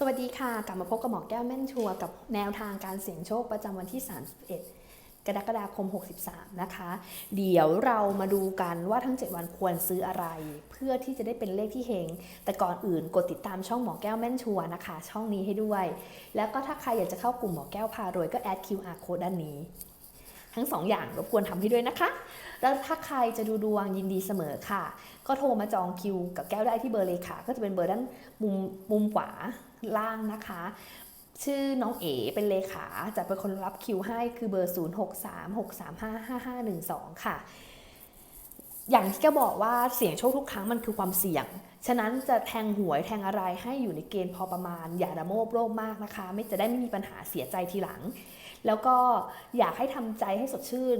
สวัสดีค่ะ กลับมาพบกับหมอแก้วแม่นชัวกับแนวทางการเสี่ยงโชคประจำวันที่ 31 กรกฎาคม 63 นะคะ เดี๋ยวเรามาดูกันว่าทั้ง 7 วันควรซื้ออะไร เพื่อที่จะได้เป็นเลขที่เฮงแต่ก่อนอื่นกดติดตามช่องหมอแก้วแม่นชัวนะคะ ช่องนี้ให้ด้วย แล้วก็ถ้าใครอยากจะเข้ากลุ่มหมอแก้วพารวยก็แอด QR code ด้านนี้ ทั้งสองอย่างรบกวนทำให้ด้วยนะคะ แล้วถ้าใครจะดูดวงยินดีเสมอค่ะ ก็โทรมาจองคิว กับแก้วได้ที่เบอร์เลยค่ะก็จะเป็นเบอร์ด้านมุมมุมขวา ล่างนะคะ ชื่อน้องเอ๋เป็นเลขาจะเป็นคนรับคิวให้คือเบอร์ 0 6 3 6 3 5 5 5 1 2 ค่ะ อย่างที่แกบอกว่าเสี่ยงโชคทุกครั้งมันคือความเสี่ยง ฉะนั้นจะแทงหวยแทงอะไรให้อยู่ในเกณฑ์พอประมาณ อย่าดะโมบโลภมากนะคะ ไม่จะได้ไม่มีปัญหาเสียใจทีหลัง แล้วก็อยากให้ทำใจให้สดชื่น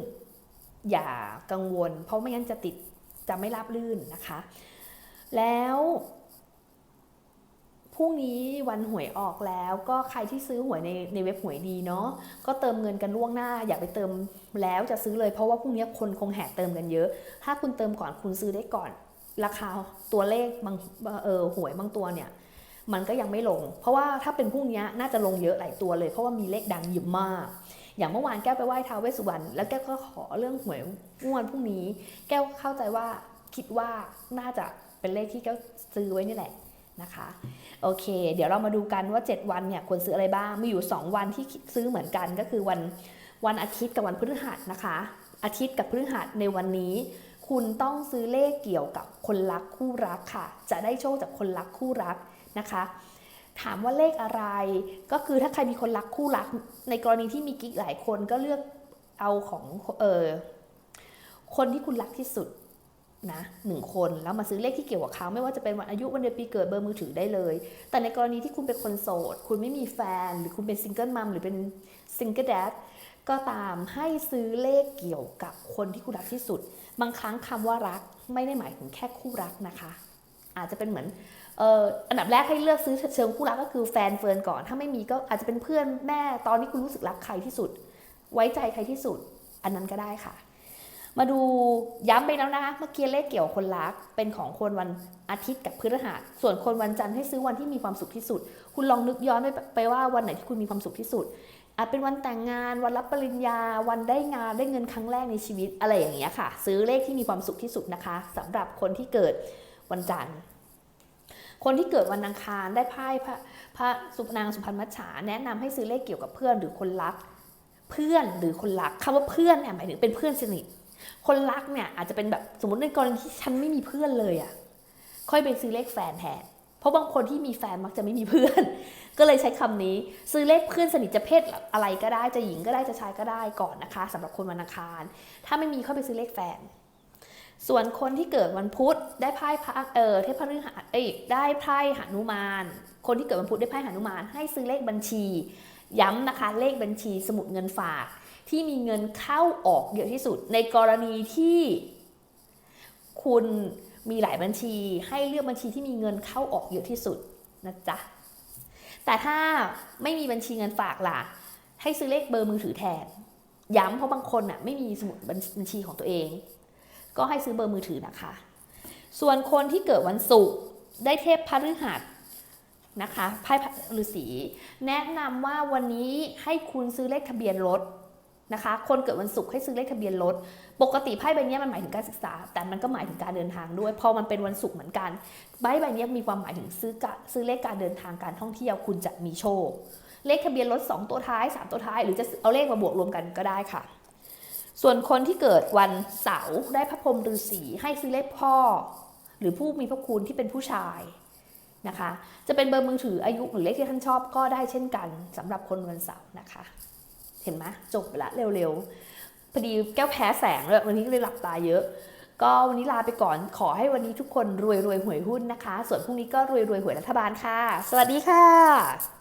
อย่ากังวล เพราะไม่งั้นจะติดจะไม่ราบลื่นนะคะ แล้ว พรุ่งนี้วันหวยออกแล้วก็ใครที่ซื้อหวยในในเว็บหวยดีเนาะก็เติมเงินกันล่วงหน้า อย่าไปเติมแล้วจะซื้อเลยเพราะว่าพรุ่งนี้คนคงแห่เติมกันเยอะ ถ้าคุณเติมก่อนคุณซื้อได้ก่อน ราคาตัวเลขบางเออหวยบางตัวเนี่ยมันก็ยังไม่ลง เพราะว่าถ้าเป็นพรุ่งนี้น่าจะลงเยอะหลายตัวเลย เพราะว่ามีเลขดังเยอะมาก อย่างเมื่อวานแก้วไปไหว้ท้าวเวสสุวรรณแล้วแก้วก็ขอเรื่องหวยงวดพรุ่งนี้ แก้วเข้าใจว่าคิดว่าน่าจะเป็นเลขที่แก้วซื้อไว้นี่แหละ นะคะโอเค เดี๋ยวเรามาดูกันว่า 7 วันเนี่ยควรซื้ออะไรบ้างมีอยู่ 2 วันที่ซื้อเหมือนกันก็คือวันวันอาทิตย์กับวันพฤหัสนะคะ อาทิตย์กับพฤหัสในวันนี้ คุณต้องซื้อเลขเกี่ยวกับคนรักคู่รักค่ะ จะได้โชคจากคนรักคู่รักนะคะ ถามว่าเลขอะไร ก็คือถ้าใครมีคนรักคู่รัก ในกรณีที่มีกิ๊กหลายคนก็เลือกเอาของเออคนที่คุณรักที่สุด นะหนึ่งคนแล้วมาซื้อเลขที่เกี่ยวกับเขาไม่ว่าจะเป็นวันอายุวันเดือนปีเกิดเบอร์มือถือได้เลย แต่ในกรณีที่คุณเป็นคนโสด คุณไม่มีแฟน หรือคุณเป็นซิงเกิลมัมหรือเป็นซิงเกิลแดดก็ตามให้ซื้อเลขเกี่ยวกับคนที่คุณรักที่สุด บางครั้งคำว่ารักไม่ได้หมายถึงแค่คู่รักนะคะ อาจจะเป็นเหมือนเอ่ออันดับแรกให้เลือกซื้อเชิงคู่รักก็คือแฟนเฟิร์นก่อน ถ้าไม่มีก็อาจจะเป็นเพื่อนแม่ตอนนี้คุณรู้สึกรักใครที่สุด ไว้ใจใครที่สุด อันนั้นก็ได้ค่ะ มาดูย้ำไปแล้วนะคะ เมื่อกี้เลขเกี่ยวกับคนรักเป็นของคนวันอาทิตย์กับพฤหัส ส่วนคนวันจันทร์ให้ซื้อวันที่มีความสุขที่สุด คุณลองนึกย้อนไปไปว่าวันไหนที่คุณมีความสุขที่สุดอาจเป็นวันแต่งงาน วันรับปริญญา วันได้งานได้เงินครั้งแรกในชีวิตอะไรอย่างเงี้ยค่ะ ซื้อเลขที่มีความสุขที่สุดนะคะสำหรับคนที่เกิดวันจันทร์ คนที่เกิดวันอังคารได้ไพ่พระพระสุนางสุพรรณมัจฉาแนะนำให้ซื้อเลขเกี่ยวกับเพื่อนหรือคนรัก เพื่อนหรือคนรักคำว่าเพื่อนเนี่ยหมายถึงเป็นเพื่อนสนิท คนรักเนี่ยอาจจะเป็นแบบสมมติในกรณีที่ฉันไม่มีเพื่อนเลยอะ่ะค่อยไปซื้อเลขแฟนแทนเพราะบางคนที่มีแฟนมักจะไม่มีเพื่อน ก็เลยใช้คำนี้ ซื้อเลขเพื่อนสนิทจะเพศอะไรก็ได้จะหญิงก็ได้จะชายก็ได้ก่อนนะคะสำหรับคนวันอังคาร ถ้าไม่มีเข้าไปซื้อเลขแฟน ส่วนคนที่เกิดวันพุธได้ไพ่พระเออเทพฤหัสเอ้ยได้ไพ่หนุมาน คนที่เกิดวันพุธได้ไพ่หนุมาน ให้ซื้อเลขบัญชี ย้ำนะคะ เลขบัญชีสมุดเงินฝาก ที่มีเงินเข้าออกเยอะที่สุด ในกรณีที่คุณมีหลายบัญชีให้เลือกบัญชีที่มีเงินเข้าออกเยอะที่สุดนะจ๊ะ แต่ถ้าไม่มีบัญชีเงินฝากล่ะ ให้ซื้อเลขเบอร์มือถือแทน ย้ำเพราะบางคนน่ะไม่มีสมุดบัญชีของตัวเอง ก็ให้ซื้อเบอร์มือถือนะคะ ส่วนคนที่เกิดวันศุกร์ได้เทพพฤหัสนะคะไพ่ฤาษีแนะนำว่าวันนี้ให้คุณซื้อเลขทะเบียนรถ นะคะ คนเกิดวันศุกร์ให้ซื้อเลขทะเบียนรถ ปกติไพ่ใบนี้มันหมายถึงการศึกษา แต่มันก็หมายถึงการเดินทางด้วย พอมันเป็นวันศุกร์เหมือนกัน ใบใบนี้มีความหมายถึงซื้อกะซื้อเลขการเดินทางการท่องเที่ยวคุณจะมีโชค เลขทะเบียนรถ 2 ตัวท้าย 3 ตัวท้าย หรือจะเอาเลขมาบวกรวมกันก็ได้ค่ะ ส่วนคนที่เกิดวันเสาร์ได้พระพรหมฤาษีให้ซื้อเลขพ่อ หรือผู้มีพระคุณที่เป็นผู้ชายนะคะ จะเป็นเบอร์มือถืออายุหรือเลขที่ท่านชอบก็ได้เช่นกันสำหรับคนวันเสาร์นะคะ เห็นไหมจบไปละเร็วๆพอดีแก้วแพ้แสงเลยวันนี้ก็เลยหลับตาเยอะ ก็วันนี้ลาไปก่อนขอให้วันนี้ทุกคนรวยรวยหวยหุ้นนะคะ ส่วนพรุ่งนี้ก็รวยรวยหวยรัฐบาลค่ะ สวัสดีค่ะ